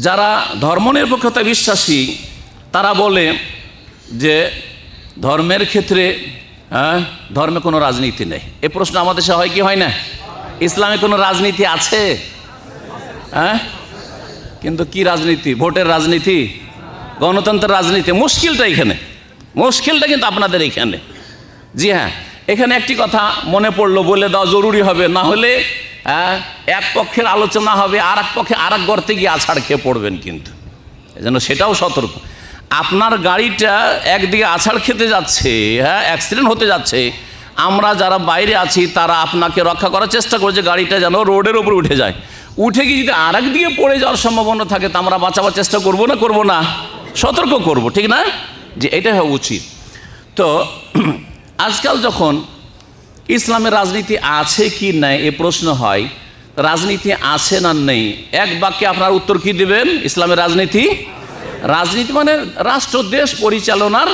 যারা ধর্মনিরপেক্ষতা বিশ্বাসী, তারা বলে যে ধর্মের ক্ষেত্রে হ্যাঁ ধর্মে কোনো রাজনীতি নেই। এ প্রশ্ন আমাদের দেশে হয় কি হয় না? ইসলামে কোনো রাজনীতি আছে? হ্যাঁ? কিন্তু কি রাজনীতি? ভোটের রাজনীতি? গণতন্ত্রের রাজনীতি? মুশকিলটা এখানে। মুশকিলটা কিন্তু আপনাদের এখানে। জি হ্যাঁ এখানে একটি কথা মনে পড়ল, বলে দেওয়া জরুরি হবে। না হলে আহ, এক পক্ষের আলোচনা হবে আর এক পক্ষে আর এক গর্তে গিয়ে আছাড় খেয়ে পড়বেন কিন্তু। যেন সেটাও সতর্ক। আপনার গাড়িটা একদিকে আছাড় খেতে যাচ্ছে হ্যাঁ অ্যাক্সিডেন্ট হতে যাচ্ছে। আমরা যারা বাইরে আছি তারা আপনাকে রক্ষা করার চেষ্টা করছে গাড়িটা যেন রোডের ওপর উঠে যায়। উঠে গিয়ে যদি আর দিকে পড়ে যাওয়ার সম্ভাবনা থাকে তা আমরা বাঁচাবার চেষ্টা করব না করব না? সতর্ক করব ঠিক না? যে এটা হওয়া উচিত। তো আজকাল যখন ইসলামের রাজনীতি আছে কি নাই, এ প্রশ্ন হয়। রাজনীতি আছে না নেই? এক বাক্যে আপনার উত্তর কি দিবেন? ইসলামের রাজনীতি? রাজনীতি মানে রাষ্ট্র, দেশ পরিচালনার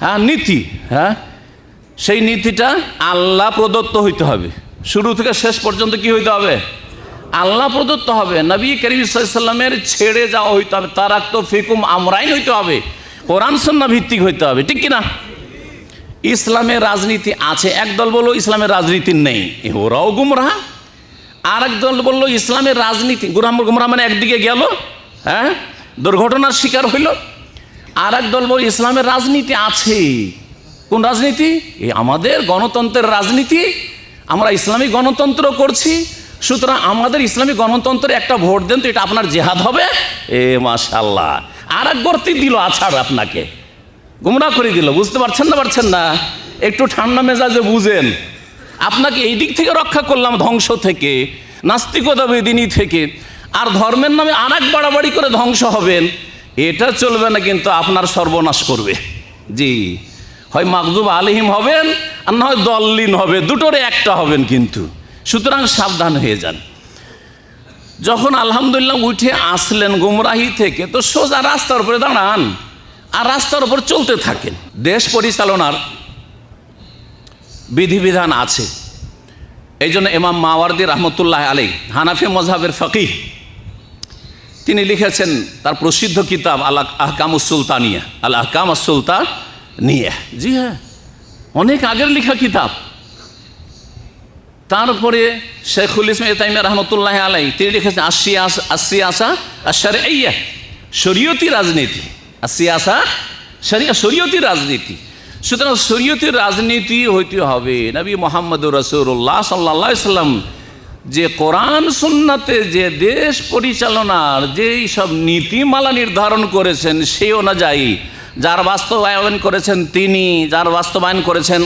হ্যাঁ নীতি হ্যাঁ? সেই নীতিটা আল্লাহ প্রদত্ত হইতে হবে। শুরু থেকে শেষ পর্যন্ত কি হইতে হবে? আল্লাহ প্রদত্ত হবে। নবী করিম সাল্লামের ছেড়ে যাওয়া হইতে হবে। তার তো ফিকুম আমরাইন হইতে হবে। কোরআন সন্না ভিত্তিক হইতে হবে। ঠিক কিনা? ইসলামের রাজনীতি আছে, একদল বলল ইসলামের রাজনীতি নেই। এ ওরাও গুমরাহ আর এক দল বলল ইসলামের রাজনীতি গুরাম গুমরাহ মানে একদিকে গেল হ্যাঁ? দুর্ঘটনার শিকার হইল। আর এক দল বলল ইসলামের রাজনীতি আছে। কোন রাজনীতি? এই আমাদের গণতন্ত্রের রাজনীতি। আমরা ইসলামী গণতন্ত্র করছি। সুতরাং আমাদের ইসলামী গণতন্ত্রে একটা ভোট দেন তো এটা আপনার জেহাদ হবে। এ মাশাল্লাহ আর এক গর্তি দিল আছাড় আপনাকে। গুমরা করে দিল, বুঝতে পারছেন না পারছেন না? একটু ঠান্ডা মেজাজে বুঝেন। আপনাকে এই দিক থেকে রক্ষা করলাম ধ্বংস থেকে, নাস্তিকতা বেদিনী থেকে। আর ধর্মের নামে আর এক বাড়াবাড়ি করে ধ্বংস হবেন, এটা চলবে না, কিন্তু আপনার সর্বনাশ করবে। জি। হয় মাকজুব আলিহিম হবেন, আর না হয় দল্লিন হবে দুটোরে একটা হবেন কিন্তু। সুতরাং সাবধান হয়ে যান। যখন আলহামদুলিল্লাহ উঠে আসলেন গুমরাহি থেকে, তো সোজা রাস্তার উপরে দাঁড়ান। আর রাস্তার উপর চলতে থাকেন। দেশ পরিচালনার বিধিবিধান আছে। এই জন্য ইমাম মাওয়ার্দি রহমতুল্লাহ আলী হানাফি মজাহের ফকিহ, তিনি লিখেছেন তার প্রসিদ্ধ কিতাব আল আহকাম সুলতানিয়া, আল আহকাম সুলতান নিয়ে জি হ্যাঁ অনেক আগের লেখা কিতাব। তারপরে শেখুল ইসলাম তাইমিয়া রহমতুল্লাহ আলাই তিনি লিখেছেন আসি আস আসার এইয়া শরীয়তি রাজনীতি। আসি আসা শরিয়া শরীয়তি রাজনীতি। সুতরাং শরীয়তি রাজনীতি হইতে হবে। নবী মোহাম্মদ রসুল্লাহ সাল্লা সাল্লাম যে কোরআন, সুন্নাতে যে দেশ পরিচালনার যেই সব নীতিমালা নির্ধারণ করেছেন, সেই অনুযায়ী যার বাস্তবায়ন করেছেন তিনি, যার বাস্তবায়ন করেছেন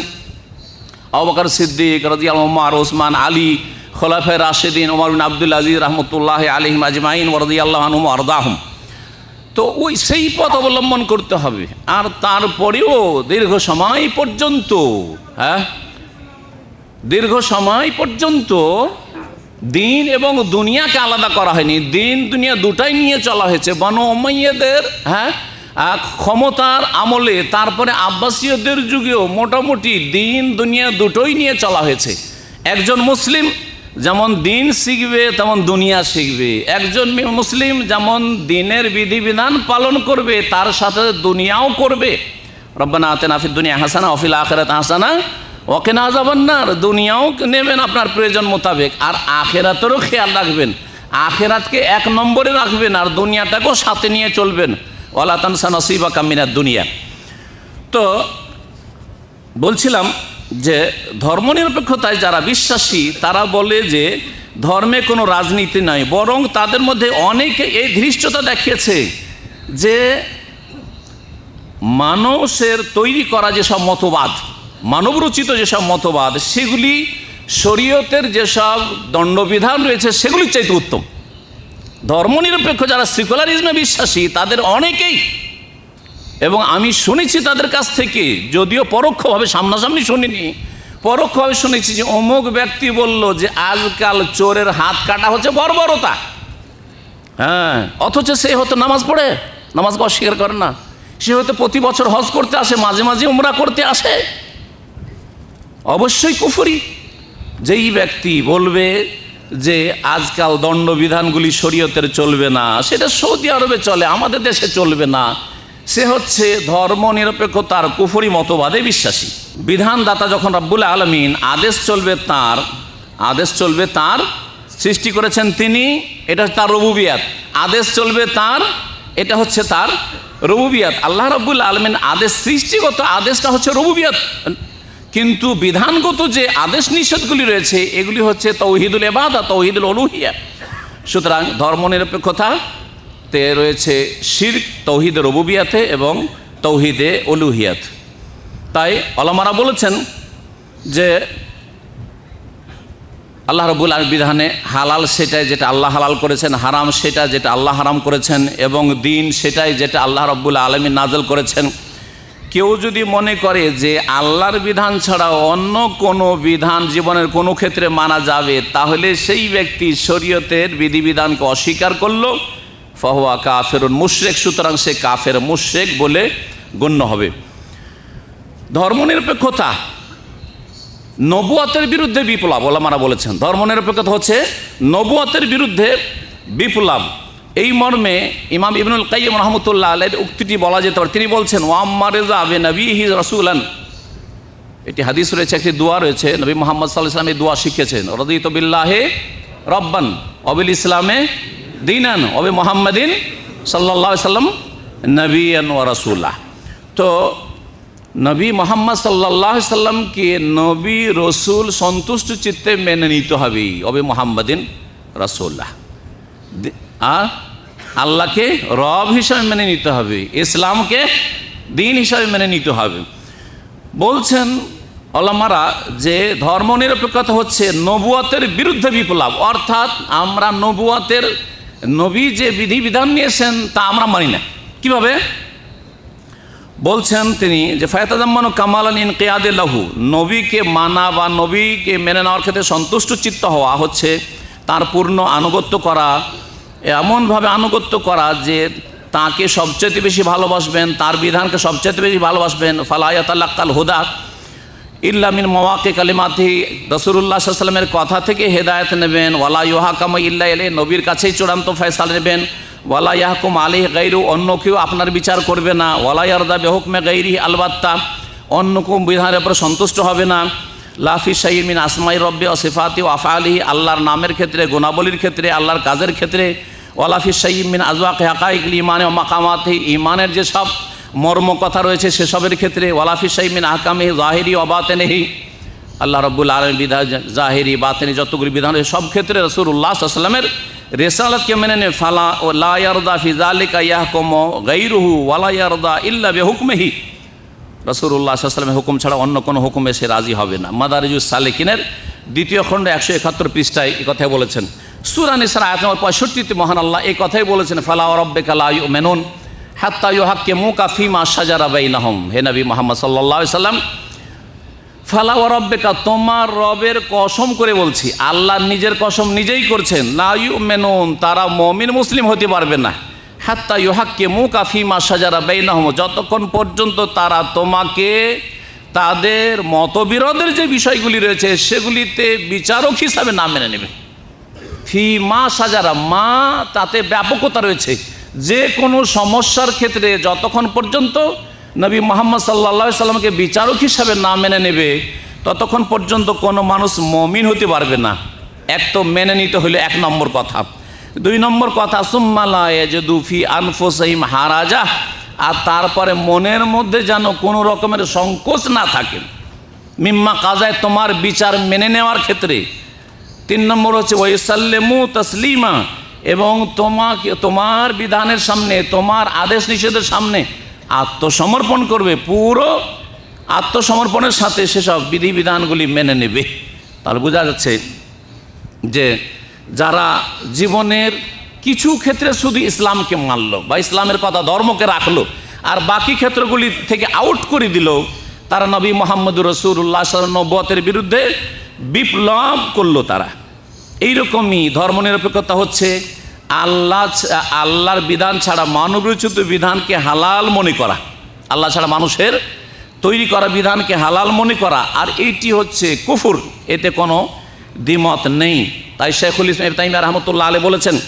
অবকার সিদ্দিক রাজিয়াল উমার ওসমান আলী খোলাফে রাশেদিন ওমর বিন আজিজ রহমতুল্লাহ আলিম আজমাইন ওরদি আল্লাহ আনুম আরদাহম। তো ওই সেই পথ অবলম্বন করতে হবে। আর তারপরেও দীর্ঘ সময় পর্যন্ত হ্যাঁ? দীর্ঘ সময় পর্যন্ত দিন এবং দুনিয়াকে আলাদা করা হয়নি। দিন, দুনিয়া দুটাই নিয়ে চলা হয়েছে। বন ওমাইয়াদের হ্যাঁ? ক্ষমতার আমলে, তারপরে আব্বাসীয়দের যুগেও মোটামুটি দিন, দুনিয়া দুটোই নিয়ে চলা হয়েছে। একজন মুসলিম যেমন দিন শিখবে, তেমন দুনিয়া শিখবে। একজন মুসলিম যেমন দিনের বিধিবিধান পালন করবে, তার সাথে দুনিয়াও করবে। রব্বানা আতেন আফির দুনিয়া হাসানা অফিল আখেরাত হাসানা ওকে না যাবেন না আর দুনিয়াও নেবেন আপনার প্রয়োজন মোতাবেক, আর আখেরাতেরও খেয়াল রাখবেন। আখেরাতকে এক নম্বরে রাখবেন, আর দুনিয়াটাকেও সাথে নিয়ে চলবেন। ওয়ালা তানসা নসিবা কামিনার দুনিয়া। তো বলছিলাম যে ধর্মনিরপেক্ষতায় যারা বিশ্বাসী, তারা বলে যে ধর্মে কোনো রাজনীতি নাই, বরং তাদের মধ্যে অনেকে এই ধৃষ্টতা দেখিয়েছে যে মানুষের তৈরি করা যেসব মতবাদ, মানবরচিত যেসব মতবাদ, সেগুলি শরীয়তের যেসব দণ্ডবিধান রয়েছে, সেগুলির চাইতে উত্তম। ধর্মনিরপেক্ষ যারা সেকুলারিজমে বিশ্বাসী, তাদের অনেকেই এবং আমি শুনেছি তাদের কাছ থেকে, যদিও পরোক্ষভাবে, সামনাসামনি শুনিনি, পরোক্ষভাবে শুনেছি যে অমুক ব্যক্তি বলল যে আজকাল চোরের হাত কাটা হচ্ছে বর্বরতা। হ্যাঁ অথচ সে হয়তো নামাজ পড়ে, নামাজকে অস্বীকার করে না। সে হয়তো প্রতি বছর হজ করতে আসে, মাঝে মাঝে উমরা করতে আসে। অবশ্যই কুফরি। যেই ব্যক্তি বলবে যে আজকাল দণ্ডবিধানগুলি শরীয়তের চলবে না, সেটা সৌদি আরবে চলে, আমাদের দেশে চলবে না। সে হচ্ছে ধর্ম নিরপেক্ষতার কুফরি মতবাদে বিশ্বাসী। বিধানদাতা যখন রব্বুল আলমিন আদেশ চলবে তার, আদেশ চলবে তার, সৃষ্টি করেছেন তিনি, এটা তার রবুবিয়াত। আদেশ চলবে তার, এটা হচ্ছে তার রবুবিয়াত। আল্লাহ রব্বুল আলমিন আদেশ, সৃষ্টিগত আদেশটা হচ্ছে রবুবিয়াত। কিন্তু বিধানগত যে আদেশ নিষেধগুলি রয়েছে, এগুলি হচ্ছে তৌহিদুল এবাদা তৌহিদুল অলুহিয়া সুতরাং ধর্মনিরপেক্ষতা তে রয়েছে শির তৌহিদে রবুবিয়াতে এবং তৌহিদে অলুহিয়াত তাই অলমারা বলেছেন যে আল্লাহ রবুল আলম বিধানে হালাল সেটাই যেটা আল্লাহ হালাল করেছেন, হারাম সেটা যেটা আল্লাহ হারাম করেছেন এবং দিন সেটাই যেটা আল্লাহ রব্বুল আলমী নাজল করেছেন। কেউ যদি মনে করে যে আল্লাহর বিধান ছাড়া অন্য কোনো বিধান জীবনের কোনো ক্ষেত্রে মানা যাবে, তাহলে সেই ব্যক্তি শরীয়তের বিধিবিধানকে অস্বীকার করল ফহুয়া কাফেরুন মুশরেক, সুতরাং সে কাফের মুশরেক বলে গণ্য হবে। ধর্মনিরপেক্ষতা, নবুয়াতের বিরুদ্ধে বিপ্লব, ওলামারা বলেছেন। ধর্মনিরপেক্ষতা হচ্ছে নবুয়াতের বিরুদ্ধে বিপ্লব। এই মর্মে ইমাম ইবনুল কাইম রহমতুল্লাহ আলের উক্তিটি বলা যেতে পারে। তিনি বলছেন রসুলান। এটি হাদিস রয়েছে, একটি দোয়া রয়েছে। নবী মোহাম্মদ সাল্লাহ ইসলাম এই দোয়া শিখেছেন রদিত বিল্লাহে রব্বান। অবিল ইসলামে দিনান, অবে মোহাম্মদিন সাল্লাহ সাল্লাম নবীন ও রসুল্লাহ তো নবী মোহাম্মদ সাল্লাহ সাল্লামকে নবী রসুল সন্তুষ্ট চিত্তে মেনে নিতে হবে, অবে মোহাম্মদিন রসুল্লাহ আর আল্লাহকে রব হিসাবে মেনে নিতে হবে, ইসলামকে দিন হিসাবে মেনে নিতে হবে। বলছেন অলামারা যে ধর্মনিরপেক্ষতা হচ্ছে নবুয়াতের বিরুদ্ধে বিপ্লব, অর্থাৎ আমরা নবুয়াতের নবী যে বিধিবিধান নিয়েছেন তা আমরা মানি না। কীভাবে? বলছেন তিনি যে ফায়তাজাম্মানু কামাল ইন কেয়াদে লাহু, নবীকে মানা বা নবীকে মেনে নেওয়ার ক্ষেত্রে সন্তুষ্ট চিত্ত হওয়া হচ্ছে তার পূর্ণ আনুগত্য করা, এমনভাবে আনুগত্য করা যে তাকে সবচেয়ে বেশি ভালোবাসবেন, তার বিধানকে সবচেয়ে বেশি ভালোবাসবেন ফালায়াতাল্লাকাল হুদা ইল্লামিন মওয়াকে কালিমাতি রসুল্লাহ সাল্লামের কথা থেকে হেদায়ত নেবেন। ওয়ালা ইহাকাম ইল্লা এলে নবীর কাছেই চূড়ান্ত ফয়সাল নেবেন। ওয়ালা ইয়াহকুম আলী গাইরু অন্য কেউ আপনার বিচার করবে না। ওয়ালা ইয়ারদা বেহুকমে গাইরি আলবাত্তা, অন্য কোন বিধানের উপর সন্তুষ্ট হবে না। লাফি শাহিমিন আসমাই রব্বে ও সিফাতি ও আফালি আল্লাহর নামের ক্ষেত্রে, গুণাবলীর ক্ষেত্রে, আল্লাহর কাজের ক্ষেত্রে। ওয়ালাফি শাহিমিন আজওয়াক হাকাইকল ইমানে ও মাকামাতে ইমানের যেসব মর্ম কথা রয়েছে সেসবের ক্ষেত্রে। ওয়ালাফি শাহিমিন আহকামে জাহিরি অবাতেনেহি আল্লাহ রব্বুল আলম বিধান জাহিরি বাতেনি যতগুলি বিধান রয়েছে, সব ক্ষেত্রে রসুল্লাহ সাল্লামের রেসালতকে মেনে নে ফালা ও লায়ারদা ফিজালিকা ইয়াহকম গাইরুহু ওয়ালায়ারদা ইল্লা বেহুকমেহি। রসুল্লাহ সাল্লামের হুকুম ছাড়া অন্য কোনো হুকুমে সে রাজি হবে না। মাদারিজুস সালেকিনের দ্বিতীয় খণ্ড একশো একাত্তর পৃষ্ঠায় এই কথাই বলেছেন। সুরানিসার আয়াত নম্বর পঁয়ষট্টিতে মহান আল্লাহ এই কথাই বলেছেন, ফালা রব্বে কালা মেনুন হাত্তা ইউ হাক্কে মুকা ফিমা সাজারা বাইনাহম। হে নবী মোহাম্মদ সাল্লাহ সাল্লাম, ফালা ও রব্বেকা, তোমার রবের কসম করে বলছি, আল্লাহ নিজের কসম নিজেই করছেন না ইউ মেনুন তারা মমিন মুসলিম হতে পারবে না। হাত্তা ইউহাক্কে মুখ আফিমা সাজারা বেইনাহম, যতক্ষণ পর্যন্ত তারা তোমাকে তাদের মতবিরোধের যে বিষয়গুলি রয়েছে, সেগুলিতে বিচারক হিসাবে না মেনে নেবে। ফি মা সাজারা মা তাতে ব্যাপকতা রয়েছে। যে কোনো সমস্যার ক্ষেত্রে যতক্ষণ পর্যন্ত নবী মোহাম্মদ সাল্লা সাল্লামকে বিচারক হিসাবে না মেনে নেবে, ততক্ষণ পর্যন্ত কোনো মানুষ মমিন হতে পারবে না। এক তো মেনে নিতে হলে এক নম্বর কথা। দুই নম্বর কথা সুম্মালাফি আনফোসাইম হারাজা। আর তারপরে মনের মধ্যে যেন কোনো রকমের সংকোচ না থাকে। মিম্মা কাজায় তোমার বিচার মেনে নেওয়ার ক্ষেত্রে। তিন নম্বর হচ্ছে ওয়েসাল্লেমু তসলিমা। এবং তোমাকে, তোমার বিধানের সামনে, তোমার আদেশ নিষেধের সামনে আত্মসমর্পণ করবে, পুরো আত্মসমর্পণের সাথে সেসব বিধিবিধানগুলি মেনে নেবে। তাহলে বোঝা যাচ্ছে যে যারা জীবনের কিছু ক্ষেত্রে শুধু ইসলামকে মানল বা ইসলামের কথা ধর্মকে রাখল আর বাকি ক্ষেত্রগুলি থেকে আউট করে দিল, তারা নবী মোহাম্মদ রসুল্লাহ নব্বতের বিরুদ্ধে বিপ্লব করল তারা। এইরকমই ধর্মনিরপেক্ষতা হচ্ছে আল্লাহ আল্লাহর বিধান ছাড়া মানবরচিত বিধানকে হালাল মনে করা। আল্লাহ ছাড়া মানুষের তৈরি করা বিধানকে হালাল মনে করা। আর এইটি হচ্ছে কুফুর। এতে কোনো দ্বিমত নেই। তাই শেখুল ইসলাম তাইমিয়া রহমতুল্লাহ আলী বলেছেন,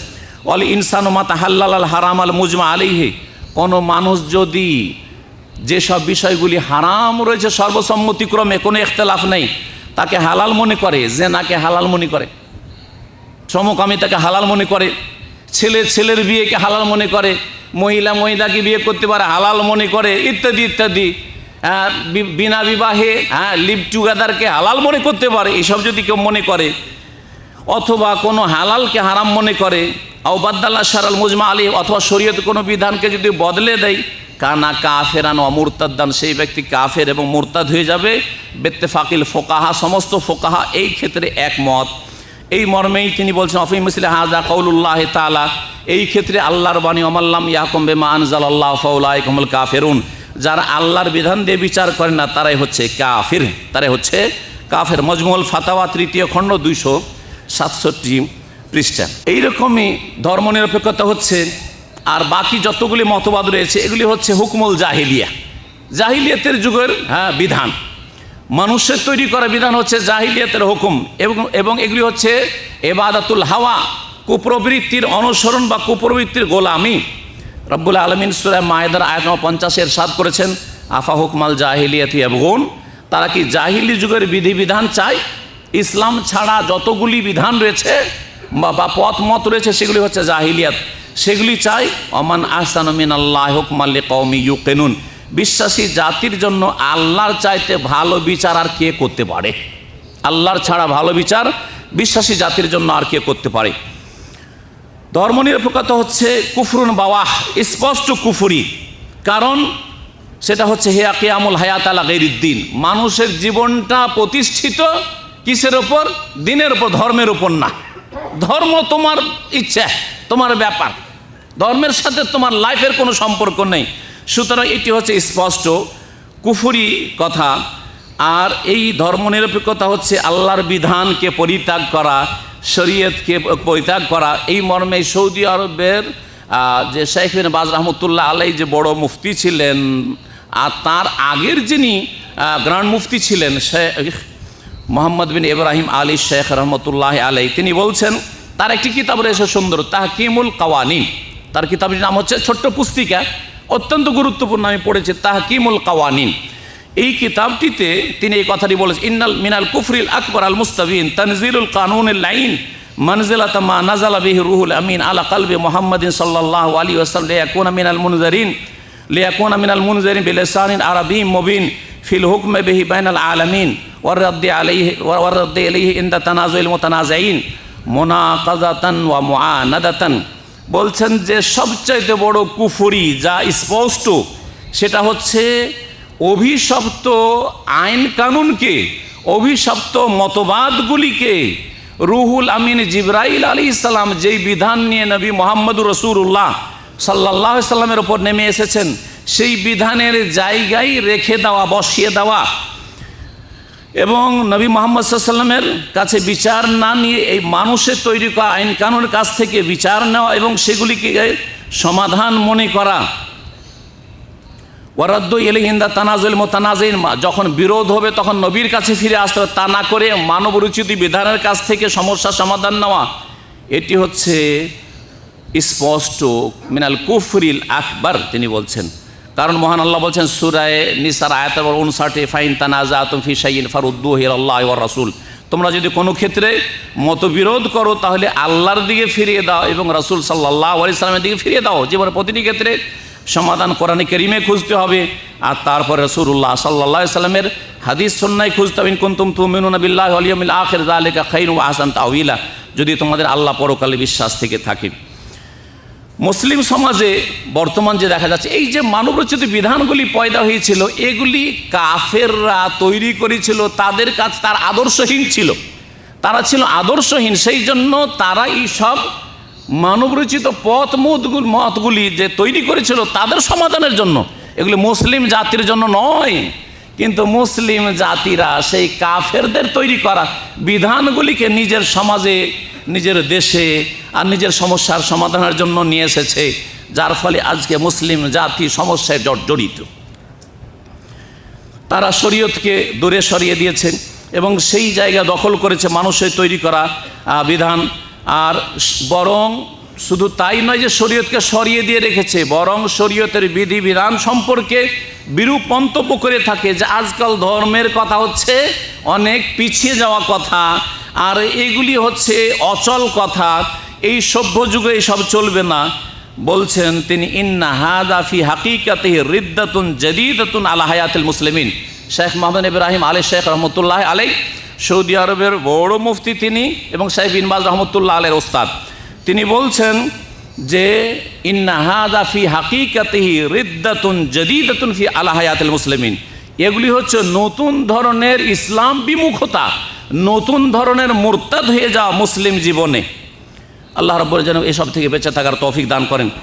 অল ইনসান মাতা হাল্লাল হারাম আল মুজমা আলিহে কোনো মানুষ যদি যেসব বিষয়গুলি হারাম রয়েছে সর্বসম্মতিক্রমে, কোনো ইখতলাফ নেই, তাকে হালাল মনে করে যে নাকে হালাল মনে করে। সমকামিতাকে হালাল মনে করে। ছেলে ছেলের বিয়েকে হালাল মনে করে মহিলা মহিলাকে বিয়ে করতে পারে হালাল মনে করে ইত্যাদি ইত্যাদি। হ্যাঁ, বিনা বিবাহে হ্যাঁ লিভ টুগেদারকে হালাল মনে করতে পারে এসব যদি কেউ মনে করে। অথবা কোনো হালালকে হারাম মনে করে আউবাদ্দাল্লা সারাল মুজমা আলী অথবা শরীয়ত কোনো বিধানকে যদি বদলে দেয় কানা কাফেরান অমুরতাদ্দান সেই ব্যক্তি কাফের এবং মুরতাদ হয়ে যাবে। বেত্তেফাকিল ফোকাহা সমস্ত ফোকাহা এই ক্ষেত্রে একমত। এই মর্মেই তিনি বলছেন অফিম হাজা কৌলুল্লাহ তালা এই ক্ষেত্রে আল্লাহর বাণী, অমাল্লাম ইয়াকুম বেমা আনজাল আল্লাহ ফৌলাই কমল কাফেরুন। যারা আল্লাহর বিধান দিয়ে বিচার করে না, তারাই হচ্ছে কাফির। তারাই হচ্ছে কাফের। মজমুল ফাতাওয়া তৃতীয় খণ্ড দুইশো সাতষট্টি পৃষ্ঠা। এইরকমই ধর্মনিরপেক্ষতা হচ্ছে, আর বাকি যতগুলি মতবাদ রয়েছে, এগুলি হচ্ছে হুকমুল জাহিলিয়া। জাহিলিয়াতের যুগের হ্যাঁ বিধান। মানুষের তৈরি করা বিধান হচ্ছে জাহিলিয়াতের হুকুম এবং এবং এগুলি হচ্ছে এবাদাতুল হাওয়া, কুপ্রবৃত্তির অনুসরণ বা কুপ্রবৃত্তির গোলামি। রব্বুল আলমিন সুরা মায়েদার আয়াত পঞ্চাশের সাদ করেছেন, আফা হুকমাল জাহিলিয়াতি এবগুন তারা কি জাহিলি যুগের বিধিবিধান চায়? ইসলাম ছাড়া যতগুলি বিধান রয়েছে বা পথ মত রয়েছে সেগুলি হচ্ছে জাহিলিয়াত। সেগুলি চাই অমান আহসানমিন আল্লাহ হুকমাল্লি কৌমি ইউকেনুন। বিশ্বাসী জাতির জন্য আল্লাহর চাইতে ভালো বিচার আর কে করতে পারে? আল্লাহর ছাড়া ভালো বিচার বিশ্বাসী জাতির জন্য আর কে করতে পারে? ধর্মনিরপেক্ষতা হচ্ছে কুফরুন বাওয়াহ, স্পষ্ট কুফুরি। কারণ সেটা হচ্ছে হেয়া কেয়ামুল হায়াত আলা গেরিদ্দিন মানুষের জীবনটা প্রতিষ্ঠিত কিসের ওপর? দিনের ওপর, ধর্মের ওপর না। ধর্ম তোমার ইচ্ছা, তোমার ব্যাপার। ধর্মের সাথে তোমার লাইফের কোনো সম্পর্ক নেই। সুতরাং এটি হচ্ছে স্পষ্ট কুফুরি কথা, আর এই ধর্মনিরপেক্ষতা হচ্ছে আল্লাহর বিধানকে পরিত্যাগ করা, শরীয়তকে পরিত্যাগ করা। এই মর্মে সৌদি আরবের যে শেখ বিন বাজ রহমতুল্লাহ আলাই যে বড় মুফতি ছিলেন, আর তার আগের যিনি গ্রান্ড মুফতি ছিলেন শেখ মোহাম্মদ বিন ইব্রাহিম আলী শেখ রহমতুল্লাহ আলাই তিনি বলছেন, তার একটি কিতাব রয়েছে সুন্দর, তাহকিমুল কাওয়ানিন। তার কিতাবটির নাম হচ্ছে ছোট্ট পুস্তিকা। অত্যন্ত গুরুত্বপূর্ণ আমি পড়েছি তাহকিমুল কাওয়ানিন। এই কিতাবটিতে তিনি এই কথাটি বলেছেন, ইন্নাল মিনাল কুফরিল আকবর আল মুস্তাবিন তনজিরুল কানুনুল লাইন মনজিলাতমা নাজাল বিহ রুহুল আমিন আলা কালবে মোহাম্মদিন সাল্লাহ আলী ওসাল লিয়াকুন মিনাল মুনজারিন, লিয়াকুন মিনাল মুনজারিন বিলেসানিন আরবি মুবিন ফিল হুকম বিহি বাইনাল আলামিন ওয়ারদ্দি আলাইহি ওয়ারদ্দি আলাইহি ইন্দা তানাজুল মুতানাজাইন মুনাকাজাতান ওয়া মুআনাদাতান। বলছেন যে সবচাইতে বড় কুফরি যা স্পষ্ট, সেটা হচ্ছে অভিশপ্ত আইন কানুনকে, অভিশপ্ত মতবাদগুলিকে। রুহুল আমিন জিব্রাইল আলী ইসলাম যেই বিধান নিয়ে নবী মোহাম্মদুর রসুল্লাহ সাল্লাহ সাল্লামের ওপর নেমে এসেছেন, সেই বিধানের জায়গায় রেখে দেওয়া, বসিয়ে দেওয়া এবং নবী মোহাম্মদ সাল্লামের কাছে বিচার না নিয়ে এই মানুষের তৈরি করা আইন কানুনের কাছ থেকে বিচার নেওয়া এবং সেগুলিকে সমাধান মনে করা। ওয়ারাদ্দ এলিহিন্দা তানাজুল মোতানাজিন, যখন বিরোধ হবে তখন নবীর কাছে ফিরে আসতে হবে। তা না করে মানবরুচিত বিধানের কাছ থেকে সমস্যা সমাধান নেওয়া। এটি হচ্ছে স্পষ্ট মিনাল কুফরিল আকবর, তিনি বলছেন। কারণ মহান আল্লাহ বলছেন, সুরায় নিসার আয়াত উনষাটে, ফাইন তানাজা আতম ফিসাইন ফারুদ্দু আল্লাহ রাসুল। তোমরা যদি কোনো ক্ষেত্রে মতবিরোধ করো, তাহলে আল্লাহর দিকে ফিরিয়ে দাও এবং রাসুল সাল্লাহ আলি সাল্লামের দিকে ফিরিয়ে দাও। জীবনের প্রতিটি ক্ষেত্রে সমাধান কোরআনে কেরিমে খুঁজতে হবে। আর তারপরে রসুল্লাহ সাল্লাহ সাল্লামের হাদিস সন্ন্যায় খুঁজতে হবে কুন্তুম তুমিনুন বিল্লাহ আলিয়ামিল আখের জালেকা খাইন আহসান তাউইলা যদি তোমাদের আল্লাহ পরকালে বিশ্বাস থেকে থাকে। মুসলিম সমাজে বর্তমান যে দেখা যাচ্ছে, এই যে মানবরচিত বিধানগুলি পয়দা হয়েছিল, এগুলি কাফেররা তৈরি করেছিল, তাদের কাছে তার আদর্শহীন ছিল। তারা ছিল আদর্শহীন, সেই জন্য তারা এই সব মানবরচিত পথ মতগুলি যে তৈরি করেছিল তাদের সমাধানের জন্য। এগুলি মুসলিম জাতির জন্য নয়, কিন্তু মুসলিম জাতিরা সেই কাফেরদের তৈরি করা বিধানগুলিকে নিজের সমাজে নিজের দেশে আর নিজের সমস্যার সমাধানের জন্য নিয়ে এসেছে, যার ফলে আজকে মুসলিম জাতি সমস্যায় জর্জরিত তারা শরীয়তকে দূরে সরিয়ে দিয়েছেন এবং সেই জায়গা দখল করেছে মানুষের তৈরি করা বিধান। আর বরং শুধু তাই নয় যে শরীয়তকে সরিয়ে দিয়ে রেখেছে, বরং শরীয়তের বিধিবিধান সম্পর্কে বিরূপ মন্তব্য করে থাকে যে আজকাল ধর্মের কথা হচ্ছে, অনেক পিছিয়ে যাওয়া কথা। আর এগুলি হচ্ছে অচল কথা। এই সভ্য যুগে এসব চলবে না। বলছেন তিনি, ইন্না হাদাফি হাকিকাতে রিদ্দাতুন জদিদাতুন আলা হায়াতুল মুসলিমিন। শেখ মোহাম্মদ ইব্রাহিম আলী শেখ রহমতুল্লাহ আলাই সৌদি আরবের বড় মুফতি তিনি এবং শেখ বিনবাজ রহমতুল্লাহ আলের ওস্তাদ। তিনি বলছেন যে, ইন্না হাদাফি হাকিকাতিহি রিদ্দাতুন জদিদাতুন ফি আলা হায়াতুল মুসলিমিন। এগুলি হচ্ছে নতুন ধরনের ইসলাম বিমুখতা। নতুন ধরনের মোরতাদ হয়ে যাওয়া মুসলিম জীবনে। আল্লাহ রব্বর যেন এসব থেকে বেঁচে থাকার তৌফিক দান করেন।